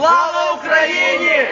Слава Україні!